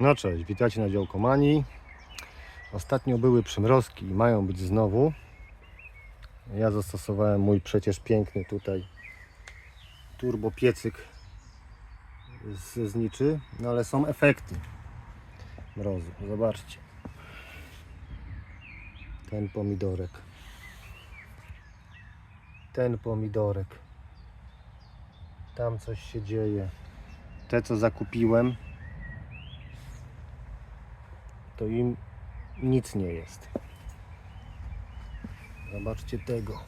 No cześć, witajcie na działkomanii. Ostatnio były przymrozki i mają być znowu. Ja zastosowałem mój przecież piękny tutaj turbo piecyk z zniczy, no ale są efekty mrozu. Zobaczcie. Ten pomidorek. Ten pomidorek. Tam coś się dzieje. Te co zakupiłem to im nic nie jest. Zobaczcie tego.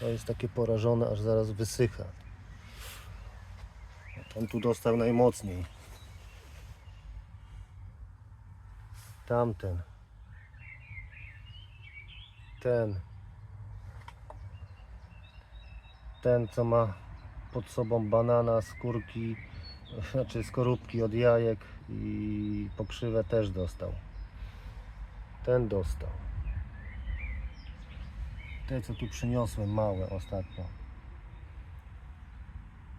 To jest takie porażone, aż zaraz wysycha. Ten tu dostał najmocniej. Tamten. Ten. Ten, co ma pod sobą banana, skórki, znaczy skorupki od jajek i pokrzywę też dostał. Ten dostał. Te co tu przyniosłem małe ostatnio.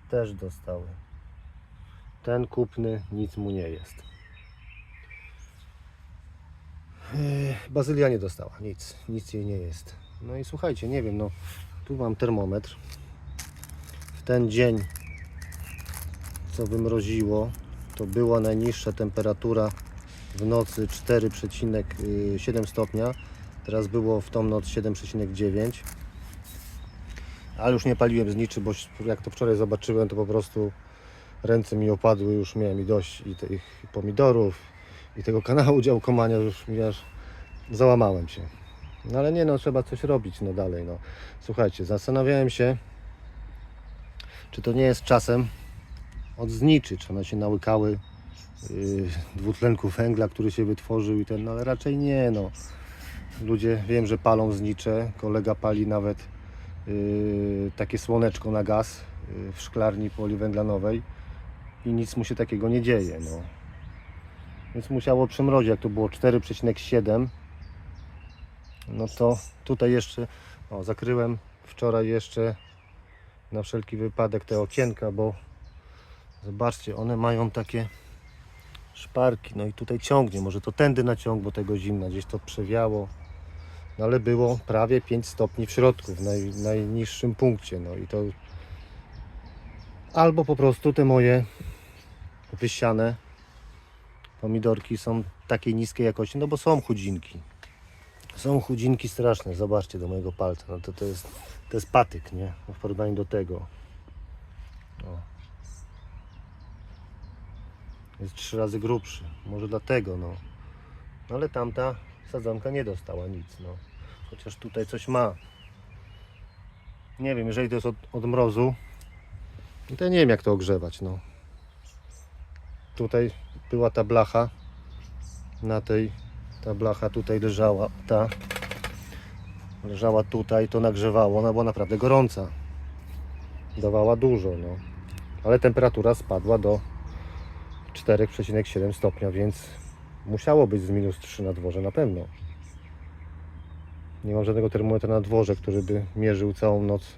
Też dostały. Ten kupny nic mu nie jest. Yy, Bazylia nie dostała, nic, nic jej nie jest. No i słuchajcie, nie wiem, no tu mam termometr. W ten dzień co wymroziło, to była najniższa temperatura w nocy 4,7 stopnia. Teraz było w tą noc 7,9. Ale już nie paliłem z niczy, bo jak to wczoraj zobaczyłem, to po prostu ręce mi opadły, już miałem i dość i tych pomidorów, i tego kanału działkomania, już mi załamałem się. No ale nie no, trzeba coś robić no dalej. No. Słuchajcie, zastanawiałem się, czy to nie jest czasem od zniczy, czy one się nałykały yy, dwutlenku węgla, który się wytworzył i ten, no ale raczej nie no. Ludzie wiem, że palą znicze, kolega pali nawet yy, takie słoneczko na gaz yy, w szklarni poliwęglanowej i nic mu się takiego nie dzieje, no. Więc musiało przymrozić, jak to było 4,7 no to tutaj jeszcze, o zakryłem wczoraj jeszcze na wszelki wypadek te okienka, bo Zobaczcie, one mają takie szparki, no i tutaj ciągnie, może to tędy naciąg, bo tego zimna, gdzieś to przewiało. No ale było prawie 5 stopni w środku, w naj, najniższym punkcie, no i to albo po prostu te moje wysiane pomidorki są takiej niskiej jakości, no bo są chudzinki. Są chudzinki straszne, zobaczcie do mojego palca, no to to jest, to jest patyk, nie? W porównaniu do tego. Jest trzy razy grubszy. Może dlatego, no. no ale tamta sadzonka nie dostała nic, no. Chociaż tutaj coś ma. Nie wiem, jeżeli to jest od, od mrozu, no to ja nie wiem jak to ogrzewać, no. Tutaj była ta blacha. Na tej ta blacha tutaj leżała, ta leżała tutaj, to nagrzewało, ona była naprawdę gorąca. Dawała dużo, no. Ale temperatura spadła do 4,7 stopnia, więc musiało być z minus 3 na dworze na pewno. Nie mam żadnego termometra na dworze, który by mierzył całą noc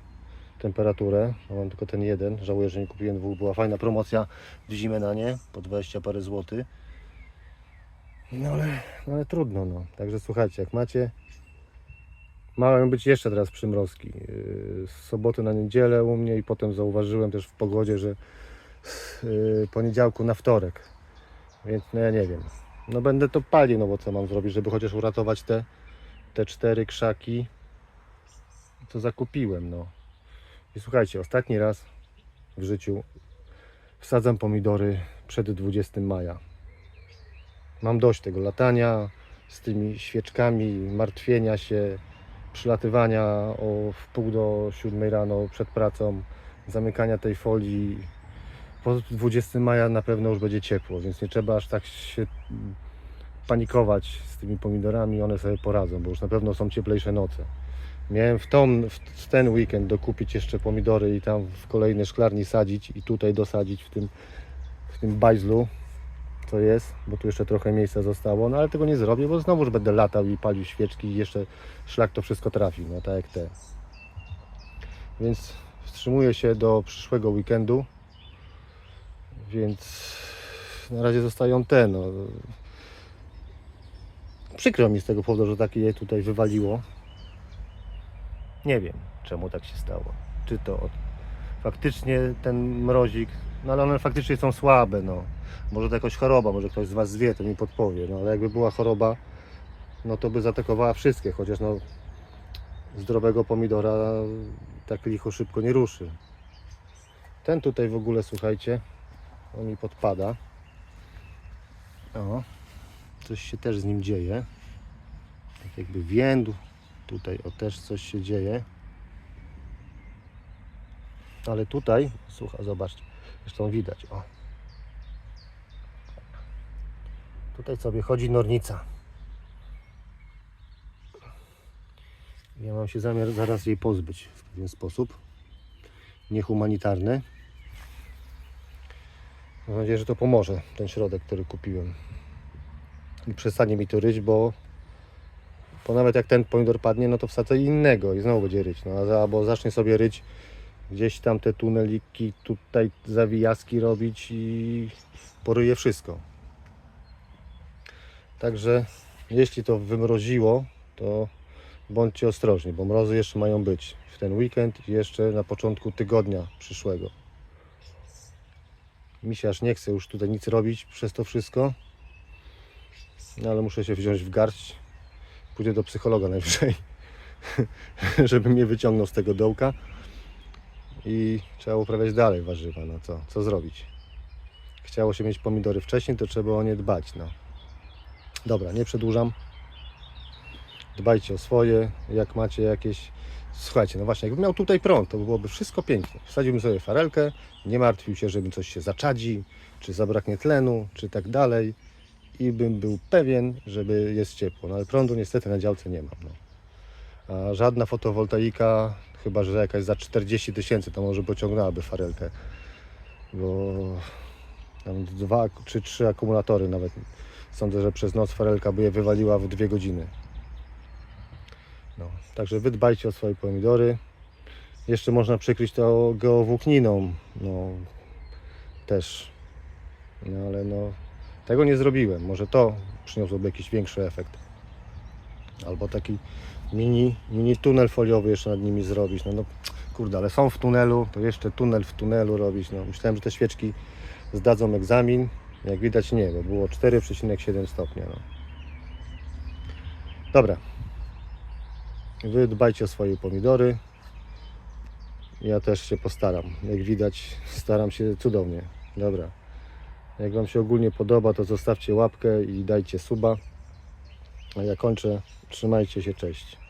temperaturę. No, mam tylko ten jeden. Żałuję, że nie kupiłem dwóch. Była fajna promocja w zimę na nie, po 20 parę złotych. No ale, no ale trudno, no. Także słuchajcie, jak macie mają być jeszcze teraz przymrozki. Yy, Z soboty na niedzielę u mnie i potem zauważyłem też w pogodzie, że yy, poniedziałku na wtorek. Więc no ja nie wiem. No będę to palił, no bo co mam zrobić, żeby chociaż uratować te, te cztery krzaki, co zakupiłem, no. I słuchajcie, ostatni raz w życiu wsadzam pomidory przed 20 maja. Mam dość tego latania z tymi świeczkami, martwienia się, przylatywania o w pół do siódmej rano przed pracą, zamykania tej folii. Po 20 maja na pewno już będzie ciepło, więc nie trzeba aż tak się panikować z tymi pomidorami, one sobie poradzą, bo już na pewno są cieplejsze noce. Miałem w, w ten weekend dokupić jeszcze pomidory i tam w kolejnej szklarni sadzić i tutaj dosadzić w tym, w tym bajzlu, co jest, bo tu jeszcze trochę miejsca zostało, no ale tego nie zrobię, bo znowuż będę latał i palił świeczki i jeszcze szlak to wszystko trafi, no tak jak te. Więc wstrzymuję się do przyszłego weekendu, więc na razie zostają te, no. Przykro mi z tego powodu, że takie je tutaj wywaliło. Nie wiem, czemu tak się stało. Czy to od... faktycznie ten mrozik, no ale one faktycznie są słabe, no. Może to jakaś choroba, może ktoś z Was wie, to mi podpowie, no ale jakby była choroba, no to by zaatakowała wszystkie, chociaż no zdrowego pomidora tak licho szybko nie ruszy. Ten tutaj w ogóle, słuchajcie, on mi podpada. O, coś się też z nim dzieje. Tak jakby więdł. Tutaj o też coś się dzieje. Ale tutaj, słuchaj, zobaczcie, zresztą widać, o. Tutaj sobie chodzi nornica. Ja mam się zamiar zaraz jej pozbyć w pewien sposób. Niehumanitarny. Mam nadzieję, że to pomoże, ten środek, który kupiłem. I przestanie mi to ryć, bo, bo nawet jak ten pomidor padnie, no to wsadzę innego i znowu będzie ryć. No, albo zacznie sobie ryć gdzieś tam te tuneliki, tutaj zawijaski robić i poryje wszystko. Także jeśli to wymroziło, to bądźcie ostrożni, bo mrozy jeszcze mają być w ten weekend i jeszcze na początku tygodnia przyszłego. Mi się aż nie chce już tutaj nic robić przez to wszystko, no ale muszę się wziąć w garść. Pójdę do psychologa najwyżej, żeby mnie wyciągnął z tego dołka i trzeba uprawiać dalej warzywa. No co, co zrobić? Chciało się mieć pomidory wcześniej, to trzeba o nie dbać. No. Dobra, nie przedłużam dbajcie o swoje, jak macie jakieś. Słuchajcie, no właśnie, jakbym miał tutaj prąd, to byłoby wszystko pięknie. Wsadziłbym sobie farelkę, nie martwił się, że mi coś się zaczadzi, czy zabraknie tlenu, czy tak dalej. I bym był pewien, żeby jest ciepło. No ale prądu niestety na działce nie mam. No. A żadna fotowoltaika, chyba że jakaś za 40 tysięcy, to może pociągnęłaby farelkę. Bo tam dwa czy trzy akumulatory nawet. Sądzę, że przez noc farelka by je wywaliła w dwie godziny. No, także wy dbajcie o swoje pomidory. Jeszcze można przykryć to geowłókniną. No, też. No ale no, tego nie zrobiłem. Może to przyniosłoby jakiś większy efekt. Albo taki mini, mini tunel foliowy jeszcze nad nimi zrobić. No, no kurde, ale są w tunelu, to jeszcze tunel w tunelu robić. No, myślałem, że te świeczki zdadzą egzamin. Jak widać nie, bo było 4,7 stopnia. No. Dobra, Wy dbajcie o swoje pomidory. Ja też się postaram. Jak widać, staram się cudownie. Dobra. Jak Wam się ogólnie podoba, to zostawcie łapkę i dajcie suba. A ja kończę. Trzymajcie się, cześć.